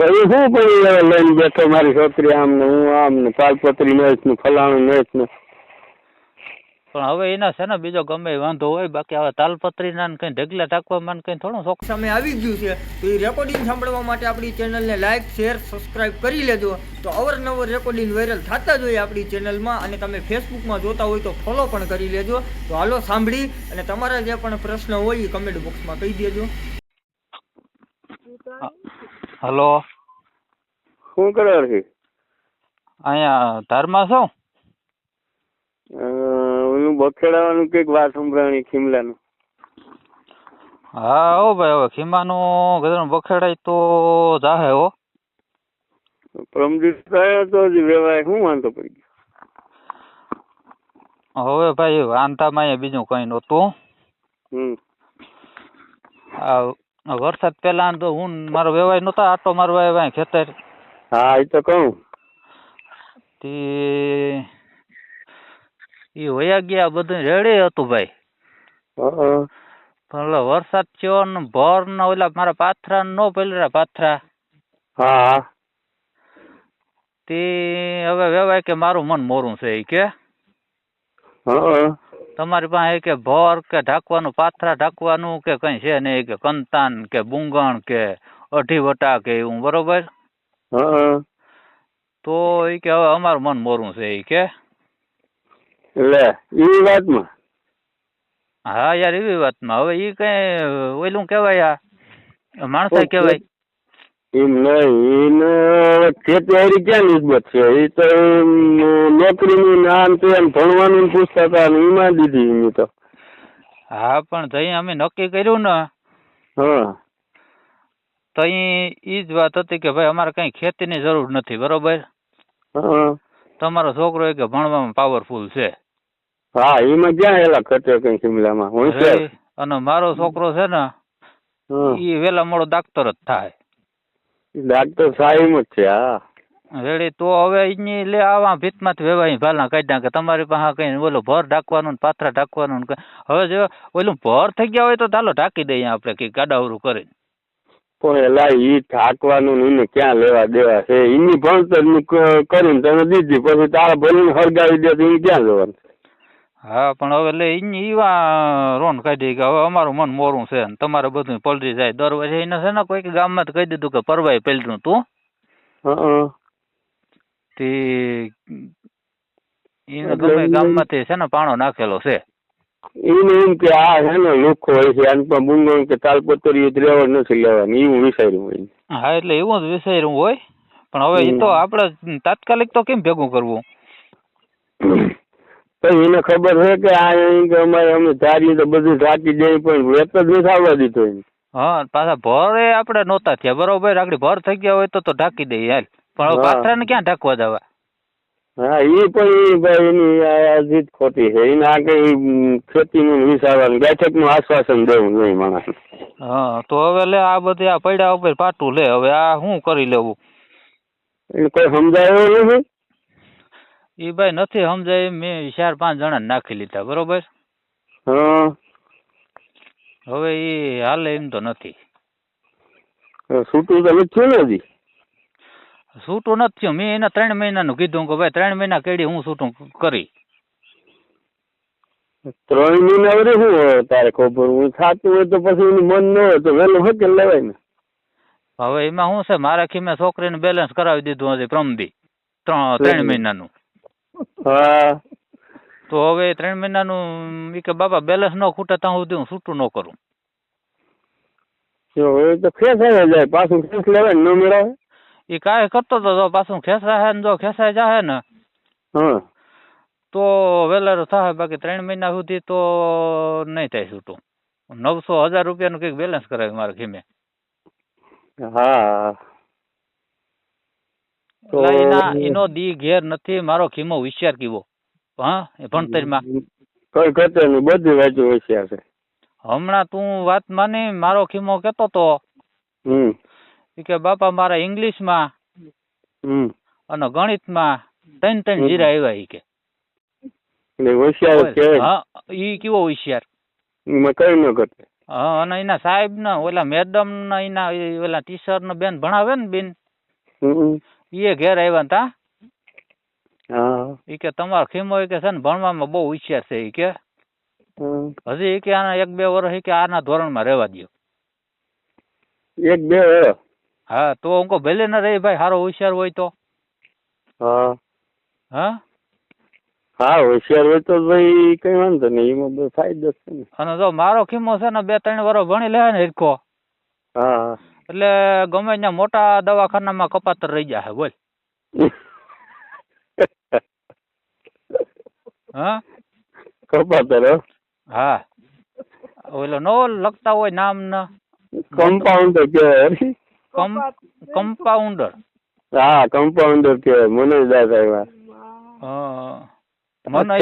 તો એ શું પડી લઈને બેઠો મારી છોકરી આમ ને હું આમ ને પાલપત્રી મેચ ને ફલાણું મેચ ને પણ હવે એના છે ને બીજો ગમે વાંધો હોય બાકી હવે તાલપત્રી ના કઈ ઢગલા ટાંકવામાં ને કઈ થોડું શોખ. સામે આવી ગયું છે. તો એ રેકોર્ડિંગ સાંભળવા માટે આપણી ચેનલને લાઈક શેર સબસ્ક્રાઇબ કરી લેજો. તો અવરનવર રેકોર્ડિંગ વાયરલ થતા જ હોય આપણી ચેનલમાં અને તમે ફેસબુકમાં જોતા હોય તો ફોલો પણ કરી લેજો. તો હાલો સાંભળી અને તમારા જે પણ પ્રશ્ન હોય એ કમેન્ટ બોક્સમાં કહી દેજો. હલો. શું કરે છે? અહીંયા ધારમાં છો? ઓલું બખેડાવાનું કંઈક વાત સંભળાણી ખીમલાનું. હા હો ભાઈ હવે ખીમાનું ગધેડું બખેડાય તો જાહે હો. પ્રમજીત થયો તો જ વેવાય શું વાંધો પડી ગયો? હવે ભાઈ વાંધામાં બીજું કઈ નહોતું. હમ. વરસાદ પહેલા તો હું મારો વેવાય નતો આટો મારવા આવ્યા ખેતર. હા એ તો કહું. તે ઈ વયા ગયા બધું રેડી હતું ભાઈ. પણ ઓલો વરસાદ થયો ને ભર ને ઓલા મારા પાથરા નો પેલરા પાથરા. હા. તે હવે વેવાય કે મારું મન મોરું છે એ કે. હં. તમારી પાસે કે ભર કે ઢાંકવાનું પાથરા ઢાંકવાનું કે કઈ છે નહીં કે કંતાન કે બુંગણ કે અઢી વટા કે એવું બરોબર? તો એ કે હવે અમારું મન મોરું છે એ કે. લે એ વાતમાં? હા યાર એવી વાતમાં. હવે એ કઈ ઓલું કેવાય આ માણસાઈ કહેવાય. એમ નહીં ખેતીવાડી ક્યાં નિસ્બત છે? એ તો નોકરીનું નામ છે એમ ભણવાનું પૂછતા હતા ને એમાં દીધી એમ તો. હા પણ તઈ અમે નક્કી કર્યું ને. હા. તઈ એ જ વાત હતી કે ભાઈ અમારે કઈ ખેતીની જરૂર નથી બરોબર? હા. તમારો છોકરો એ કે ભણવામાં પાવરફુલ છે. હા એમાં ક્યાં એલા ખર્ચો કઈ શિમલામાં અને મારો છોકરો છે ને એ ઈ વેલા મોડો ડાક્ટર જ થાય. ડાક્ટર સાહેબ જ છે હા. રેડી તો હવે ઈ લે આવા ભીતમાંથી વેવાઈ ભાલના કાઢ્યા કે તમારી પાસે કઈ ઓલું ભર ઢાંકવાનું ને પાથરા ઢાંકવાનું ને હવે જો ઓલું ભર થઈ ગયા હોય તો ચાલો ઢાંકી દઈએ આપણે કઈ ગાડાવરું કરીને. પણ એલા ઈ ઢાંકવાનું ને એને ક્યાં લેવા દેવા છે? એની ભણતર કરીને તમે દીધી પછી તારા ભલે હળગાવી દે તો એને ક્યાં જવાનું હા પણ હવે લે ઈવા રોન કાઢી કે હવે અમારું મન મોરું છે ને તમારે બધું પલટી જાય. દર વર્ષે એને છે ને કોઈક ગામમાં તો કહી દીધું કે પરવાય પેલતું તું. તે એને ગમે ગામમાંથી છે ને પાણો નાખેલો છે. એને એમ કે આ છે ને લુખો હોય છે આને પણ બુંગણ કે તાલપત્રી રહેવા નથી લેવાની એવું વિચાર્યું હોય. હા એટલે એવું જ વિચાર્યું હોય. પણ હવે એ તો. આપણે તાત્કાલિક તો કેમ ભેગું કરવું? પછી એને ખબર છે કે આ કે અમારે અમે ધારીએ તો બધું ઢાંકી દે પણ વેત જ નથી આવવા દીધો એને. હા પાછા ભરે આપણે નહોતા થયા. બરોબર આગળ ભર થઈ ગયા હોય તો તો ઢાંકી દઈએ હાલ. પણ હવે ને પાથરાને ક્યાં ઢાંકવા દેવા હા એ પણ એની આ જીત ખોટી છે. એને આ કઈ ખેતીનું વિચારવાનું બેઠકનું આશ્વાસન દેવું નહીં માણસ હા તો હવે લે આ બધી આ પૈડા ઉપર પાટું લે. હવે આ શું કરી લેવું? એ કોઈ સમજાયું નથી? એ ભાઈ નથી સમજાય મેં ચાર પાંચ જણા નાખી લીધા બરોબર? હવે એ હાલે એમ તો નથી. છૂટું તમે નથી થયું ને હજી? છૂટું નથી થયું. મેં એના ત્રણ મહિનાનું કીધું કે ભાઈ ત્રણ મહિના કેડી હું છૂટું કરી. ત્રણ મહિના વરે શું હોય? તારે ખબર હું થતું હોય તો પછી એનું મન ન હોય તો વહેલું હકેલ લેવાય ને. હવે એમાં શું છે? મારા ખીમે છોકરીને બેલેન્સ કરાવી દીધું હજી પ્રમદી. ત્રણ ત્રણ મહિનાનું. હા. તો હવે ત્રણ મહિનાનું ઈ કે બાબા બેલેન્સ ન ખૂટે ત્યાં સુધી હું છૂટું ન કરું. તો ખેંચાઈ જાય પાછું ખેંચ લેવાય ન મેળાવે એ કાંઈ કરતો તો જો પાછું ખેંચાય ને જો ખેસાય જાય ને હા. તો વેલેરો થાય બાકી ત્રણ મહિના સુધી તો નહીં થાય છૂટું. નવસો હજાર રૂપિયાનું કંઈક બેલેન્સ કરાવ્યું મારે ખીમે હા. તો એના એનો દી ઘેર નથી મારો ખીમો હોશિયાર કીવો. હા ભણતરમાં. કઈ કરતો નહીં બધી વાંચું હોશિયાર છે. હમણાં તું વાત માની મારો ખીમો કેતો તો. હમ. કે બાપા મારા ઇંગ્લિશમાં હમ. અને ગણિતમાં ત્રણ ત્રણ. જીરા આવ્યા ઈ કે. હોશિયાર કે હા ઈ કેવો હોશિયાર. મેં કઈ ન કરતે. હા અને એના સાહેબ ને ઓલા મેડમ ને એના ઓલા ટીચર ને બેન ભણાવે ને બેન. એ ઘેર આવ્યા તા. એ કે તમારો ખીમો કે છે ને ભણવામાં બહુ હોશિયાર છે એ કે. હજી ઈ કે આના એક બે વર્ષ કે આના ધોરણમાં રહેવા દો એક બે વર્ષ. હા તો હું કહું ભલે ના રહી ભાઈ સારો હોશિયાર હોય તો. હા. હા? હા હોશિયાર હોય તો ભાઈ કઈ વાંધો નહીં એમાં બહુ ફાયદો છે ને. અને જો મારો ખીમો છે ને બે ત્રણ વર્ષ ભણી લે ને હિરખો. હા. એટલે ગમે ત્યાં મોટા દવાખાનામાં કપાતર રહી જાય બોલ. હા? કપાતર હા. ઓલો નો લખતા હોય નામ ન કમ્પાઉન્ડર કે કમ્પાઉન્ડર હા કમ્પાઉન્ડર કે મને દાદ આવ્યા. હા. મને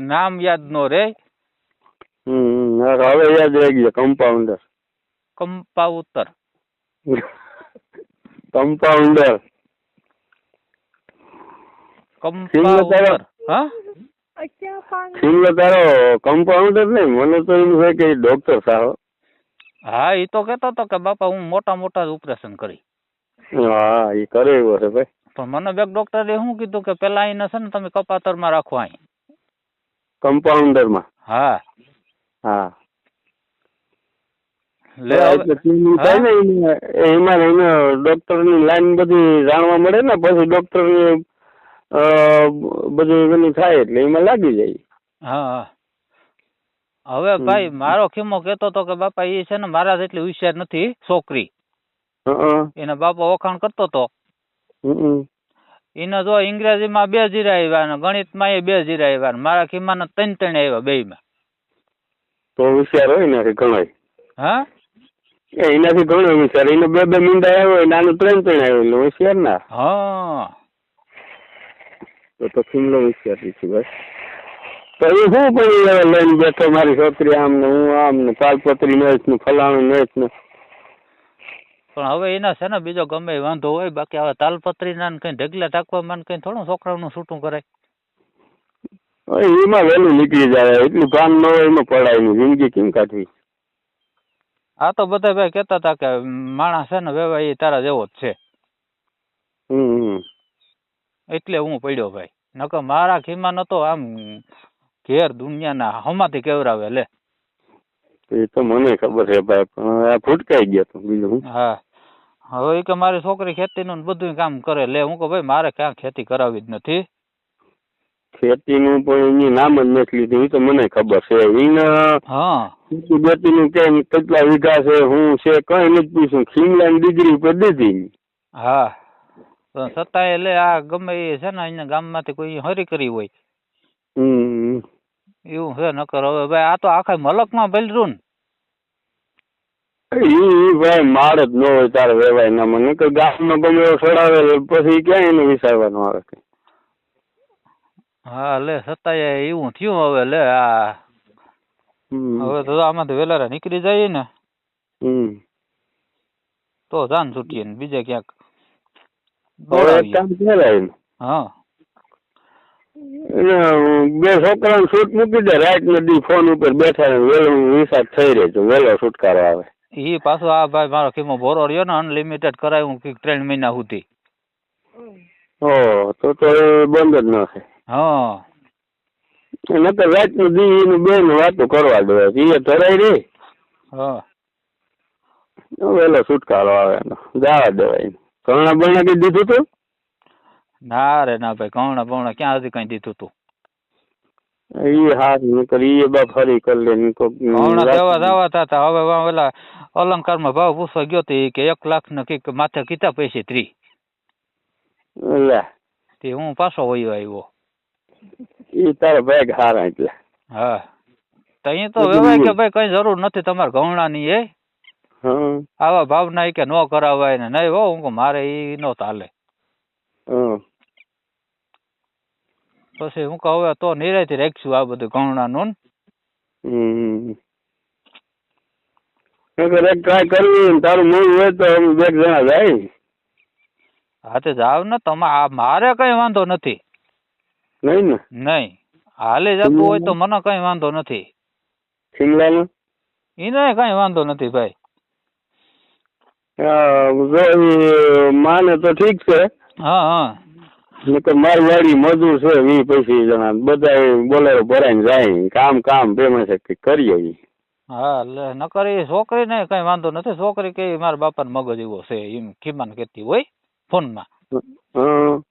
નામ યાદ નો રે. હમ હવે યાદ રહી ગયો કમ્પાઉન્ડર કંપાઉતર કમ્પાઉન્ડર કંપાઉતર હા? તારો કમ્પાઉન્ડર નહીં મને તો એમ છે કે ડોક્ટર સાહેબ. હા એ તો કેતો હતો કે બાપા હું મોટા મોટા ઓપરેશન કરી. હા એ કરે એવો છે ભાઈ. પણ મને બેક ડોક્ટરે શું કીધું કે પેલા એને છે ને તમે કપાતરમાં રાખો અહીં કમ્પાઉન્ડરમાં હા. હા. લે રહીને ડોક્ટર ને એમાં લાઈન બધી જાણવા મળે ને પછી ડોક્ટર બધું એનું થાય એટલે એમાં લાગી જાય. હા હવે ભાઈ મારો ખીમો કેતો હતો કે બાપા એ છે ને મારા જેટલી હોશિયાર નથી છોકરી. એના બાપા વખાણ કરતો હતો એને જો અંગ્રેજીમાં બે જીરા આવ્યા ને ગણિતમાં એ બે જીરા આવ્યા ને મારા ખીમાના ત્રણ ત્રણ આવ્યા બેયમાં. તો હોશિયાર હોય ને ઘણો હા? એનાથી ઘણો વિચાર એનો બે બે મીંડા આવ્યો નાનું ત્રણ ત્રણ આવ્યો એટલે હોશિયાર ના. હા. તો તો ખીમલો હોશિયાર છે ભાઈ તો એ શું પણ લઈને બેઠો મારી છોકરી આમ ને હું આમ ને પાલપત્રી મેચ ને ફલાણું મેચ ને પણ હવે એના છે ને બીજો ગમે વાંધો હોય બાકી હવે તાલપત્રીના ના કઈ ઢગલા ટાંકવામાં ને કઈ થોડું છોકરાઓનું છૂટું કરાય. એમાં વહેલું નીકળી જાય એટલું કામ ન હોય એમાં પડાય જિંદગી કેમ કાઢવી? આ તો બધા ભાઈ કેતા હતા કે માણસ છે ને વેવાય એ તારા જેવો જ છે. એટલે હું પડ્યો ભાઈ. નકર મારા ખીમા નતો આમ ઘેર દુનિયાના હમાથી કેવરાવે લે. એ તો મને ખબર છે ભાઈ પણ આ ફૂટકાઈ ગયા તો બીજું હું. હા. હવે કે મારી છોકરી ખેતીનું ને બધું કામ કરે લે. હું કહું ભાઈ મારે ક્યાં ખેતી કરાવી જ નથી. ખેતીનું પણ એની નામ જ નથી લીધું. એ તો મને ખબર છે. એના ખેતી બેતીનું કેમ કેટલા વીઘા છે હું છે કઈ નથી પૂછ્યું. ખીમલાની ડિગ્રી ઉપર દીધી હા. છતાંય એટલે આ ગમે એ છે ને અહીંયા ગામમાંથી કોઈ હરી કરી હોય. હમ. એવું છે નકર હવે ભાઈ આ તો આખા મલકમાં ભેલરું ને. ઈ ભાઈ મારે જ ન હોય તારે વેવાય ના મને કે ગામમાં ગમે એવો સડાવે પછી ક્યાં એને વિસારવાનું આવે કઈ? હા લે છતાંય એવું થયું હવે લે આ હવે તો આમાંથી વેલારા નીકળી જાય ને. તો જાન છૂટીએ ને બીજે ક્યાંક હા. બે છોકરા છૂટ મૂકી દે રાત નદી ફોન ઉપર બેઠા વેલો વિસાદ થઈ રહે છે વેલો છુટકારો આવે. ઈ પાછો આ ભાઈ મારો કીમો ભોરો રહ્યો ને અનલિમિટેડ કરાયું કે ત્રણ મહિના સુધી. ઓ તો તો બંધ જ ન થાય. હા. નકર રાતનું દી એનું બેન વાતો કરવા દે એ ધરાઈ રહી હા. વેલો છુટકારો આવે એનો. જવા દેવાય બણા કઈ દીધું તું? ના રે ના ભાઈ ઘઉણા બવણા ક્યાં હજી કઈ દીધું તું? એ હાથ નકર ઈ બા ફરી કરી લે ને કોક ઘઉણા રાત- દેવા દેવા થતા હવે ઓલા અલંકારમાં ભાવ પૂછવા ગયો તો ઈ કે એક લાખ ને કંઈક માથે કીધા પૈસે ત્રી. લે તે હું પાછો વયો આવ્યો. ઈ તારા ભાઈ હારા એટલે હા. તો અહીં તો વેવાય કે ભાઈ કઈ જરૂર નથી તમારે ઘઉણાની એ આવા ભાવના કે નો કરાવાય ને નહીં હો હું મારે ઈ નો ચાલે. પછી હું કહું હવે તો નિરાયથી રાખશું આ બધું ઘઉણાનું નું. ટ્રાય કરવી તારું મૂળ હોય તો બે જણા જાય. હા તે જાવ ને તમારે મારે કઈ વાંધો નથી. નહીં ને? નહીં. હાલે જતું હોય તો મને કઈ વાંધો નથી. શિમલાનું એને કઈ વાંધો નથી ભાઈ. માને તો ઠીક છે. હા હા. નકર મારી વાડી મજૂર છે વી પૈસી જણા. બધા બોલેરો ભરાઈને જાય. કામ કામ પ્રેમે છે કરીએ હા એટલે નકર એ છોકરીને કઈ વાંધો નથી. છોકરી કે મારા બાપાનો મગજ એવો છે. એમ ખીમાન કહેતી હોય ફોનમાં. હં.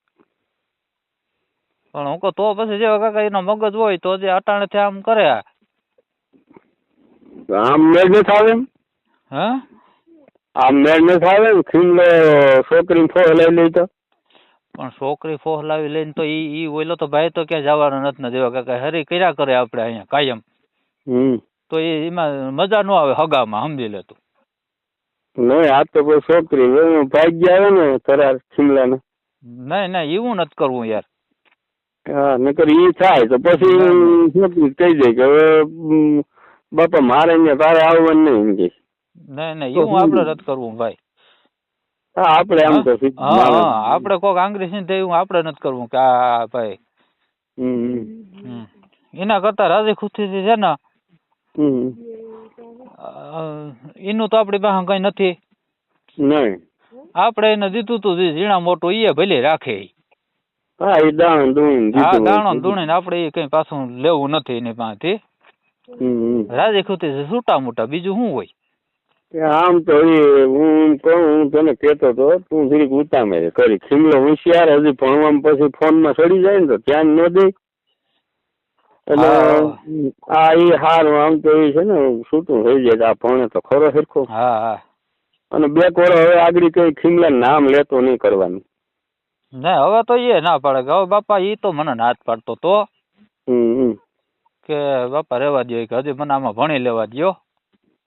પણ હું કહું તો પછી જેવા કાકા એનો મગજ હોય તો જે અટાણેથી આમ કરે. આમ મેળ નથી થાવે હે? આમ મેળ નથી થાવે ને ખીમલો છોકરીને ફો લઈ લઈ તો. પણ છોકરી ફોહ લાવી લઈને તો ઈ ઈ ઓલો તો ભાઈ તો ક્યાં જવાનો નથી ને જેવા કાકા હરી કર્યા કરે આપણે અહીંયા કાયમ. હમ. તો એ એમાં મજા ન આવે હગામાં સમજી લે તું. નહીં આ તો કોઈ છોકરી ભાગ્ય આવે ને કરાર ખીમલાને નહીં નહીં એવું નથી કરવું યાર. હા નકર ઈ થાય તો પછી કહી દે કે હવે બાપા મારે અહીંયા તારે આવવાનું નહીં એમ કે. નહીં નહીં એવું આપણે નથી કરવું ભાઈ. હા આપણે આમ તો હા? હા આપણે કોક આંગળી ને એવું આપણે નથી કરવું કે આ ભાઈ. એના કરતા રાજી ખુશીથી છે ને એનું તો આપણી પાસે કઈ નથી. નહીં. આપણે એને દીધું તું જીણા ઝીણા મોટું એ ભલે રાખે ઈ. હા એ દાણ દૂણ હા દાણો આપણે એ કઈ પાછું લેવું નથી એની પાસેથી. રાજી ખુશી છૂટા મોટા બીજું શું હોય? આમ તો એ હું કહું હું તને કહેતો તો તું જરીક ઉતામે કરી ખીમલો હોશિયાર હજી ભણવામાં પછી ફોનમાં ચડી જાય ને તો ધ્યાન ન દે. એટલે આ એ હારું આમ તો એ છે ને છૂટું થઈ જાય આ ભણે તો ખરો સરખો હા હા. અને બે કોરો હવે આગળ કઈ ખીમલા નામ લેતો નહીં કરવાનું. ના હવે તો એ ના પાડે કે હવે બાપા એ તો મને નાથ પાડતો તો. કે બાપા રેવા દો કે હજી મને આમાં ભણી લેવા દ્યો.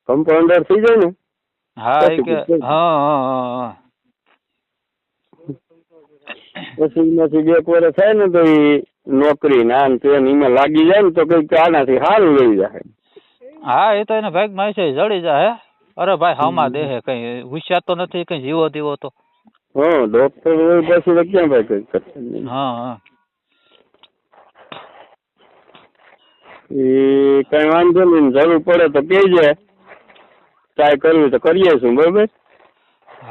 કમ્પાઉન્ડર થઈ જાય ને? હા એ કે હા હા પછી એમાંથી બે કોરે થાય ને તો એ નોકરી ના ને તે એમાં લાગી જાય ને તો કંઈક આનાથી સારું રહી જાય. હા એ તો એને ભાગમાં છે જડી જાય અરે ભાઈ હામા દેહે કઈ હોશિયાર તો નથી કઈ જીવો દીવો તો. હા ડોક્ટર હોય પછી તો ક્યાં ભાઈ કઈ કરશે? હા હા. એ કઈ વાંધો નહીં જરૂર પડે તો કહેજે. ટ્રાય કરવી તો કરીએ છું બરોબર?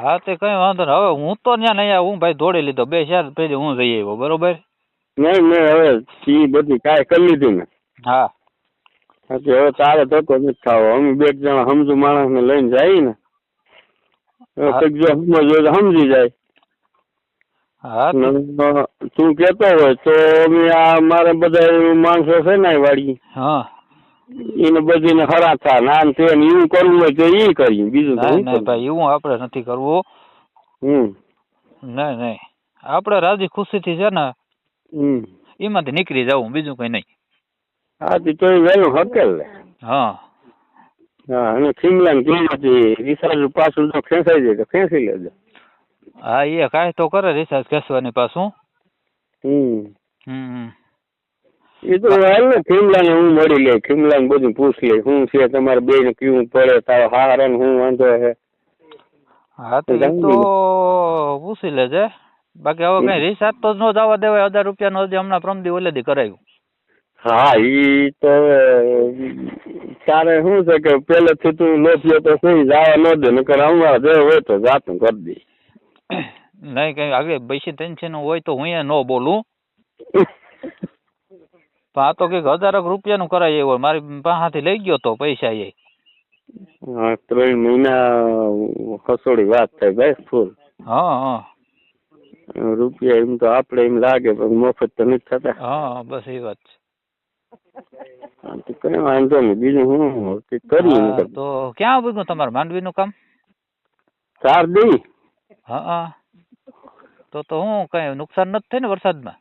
હા તે કઈ વાંધો નહીં. હવે હું તો ત્યાં નહીં હું ભાઈ દોડી લીધો. બે ચાર પેલી હું જઈ આવ્યો બરોબર? નહીં નહીં હવે ઈ બધી કાંઈ કરી લીધી ને હા. હવે તારે ધક્કો નથી ખાવો. અમે બે જણા સમજુ માણસને લઈને જાય ને. જો સમજ જાય. હા તે- કેતો હોય તો અમે આ મારે બધા માણસો છે ને વાળી હા. એને બધીને હરા થા ના ને તે એવું કરવું હોય તો એ કરી બીજું નહીં ભાઈ એવું આપણે નથી કરવું. હમ. નહીં નહીં આપણે રાજી ખુશીથી છે ને હમ. એમાંથી નીકળી જવું બીજું કઈ નહીં. હા તો વહેલું હકેલ હા. હા અને ખીમલા ને રિસર્ચ પાછું જો ખેંચાઈ જાય તો ખેંચી લેજો. હા એ કાંઈ તો કરે રિસર્ચ ખેંચવાની પાછું. હમ. હમ. એ તો હાલ ને ખીમલા ને હું મળી લે ખીમલા ને બધું પૂછ લે શું છે તમારે બે ને કેવું પડે તારો હાર ને હું વાંધો છે હા તો એ તો પૂછી લેજે. બાકી હવે કઈ રિસાર્જ તો ન જવા દેવાય હજાર રૂપિયાનો હજી હમણાં પ્રમદી ઓલેદી કરાવ્યું હા ઈ તો તારે શું છે કે પેલેથી તું લોભ્યો તો સહી જવા ન દે નકર અમારા જે હોય તો જાતું કરી દે. નહીં કઈ આગળ બેસી ટેન્શન હોય તો હું એ ન બોલું. આ તો કંઈક હજારક રૂપિયાનું કરાય એવું મારી પાસેથી લઈ ગયો તો પૈસા એ. ત્રણ મહિના ખસોડી વાત થાય ભાઈ ફૂલ. હા હા. રૂપિયા એમ તો આપણે એમ લાગે પણ મફત તો નથી થતા. હા બસ એ વાત છે. કઈ વાંધો નહીં. બીજું હું નકર. તો ક્યાં બધું તમારે માંડવીનું કામ? ચાર દી હા. તો તો હું કઈ નુકસાન નથી થાય ને વરસાદમાં?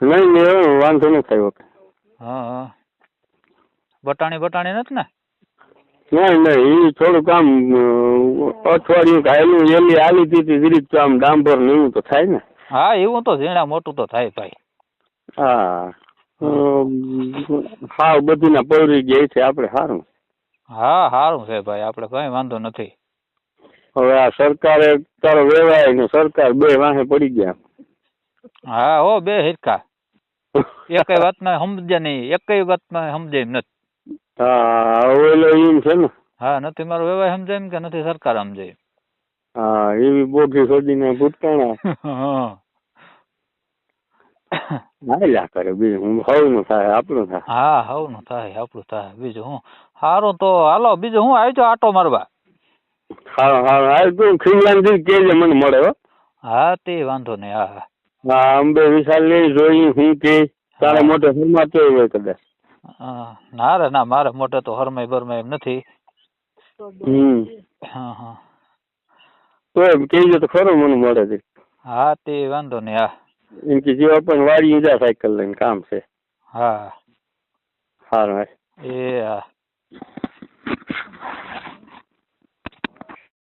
નહીં નહીં વાંધો નહીં થયો હા હા. બટાણી બટાણી નથી ને? નહીં નહીં એ થોડુંક આમ અઠવાડિયું ખાયેલું એલી આલી દીધી જરીક તો આમ ડાંબર ને એવું તો થાય ને. હા એવું તો ઝીણા મોટું તો થાય ભાઈ. હા. અમ, હાવ બધી ના પવરી ગયા છે આપણે સારું હા સારું છે ભાઈ આપણે કઈ વાંધો નથી. હવે આ સરકારે તારો વેવાય ને સરકાર બે વાહે પડી ગયા. હા હો બે હિરકા. એકય વાતમાં સમજ્યા નહીં એકય વાતમાં સમજાય એમ નથી. હા ઓલો એમ છે ને. હા નથી મારો વેવાય સમજાય એમ કે નથી સરકાર સમજાય. હા એવી બોગી શોધીને ભૂતકાણા. હા. હાલ્યા કરે બીજું હું હવનું થાય આપણું થાય. હા હવનું થાય આપણું થાય. બીજું હું? સારું તો હાલો બીજું હું આવજો આટો મારવા? હા હા કેજે મને મળે હો. હા તે વાંધો નહીં હા હા. હા અંબે વિશાલ જોઈ હું કે તારે. મોટો હરમાતો હોય કદાચ. ના રે ના મારે મોટે તો હરમાય ભરમાય એમ નથી. હમ. હા હા. તો એમ કહેજો તો ખરો મને મળે હા તે વાંધો નહીં હા. એમ કે જેવા પણ વાળી ઈજા સાયકલ લઈને કામ છે. હા. સારું એ હા.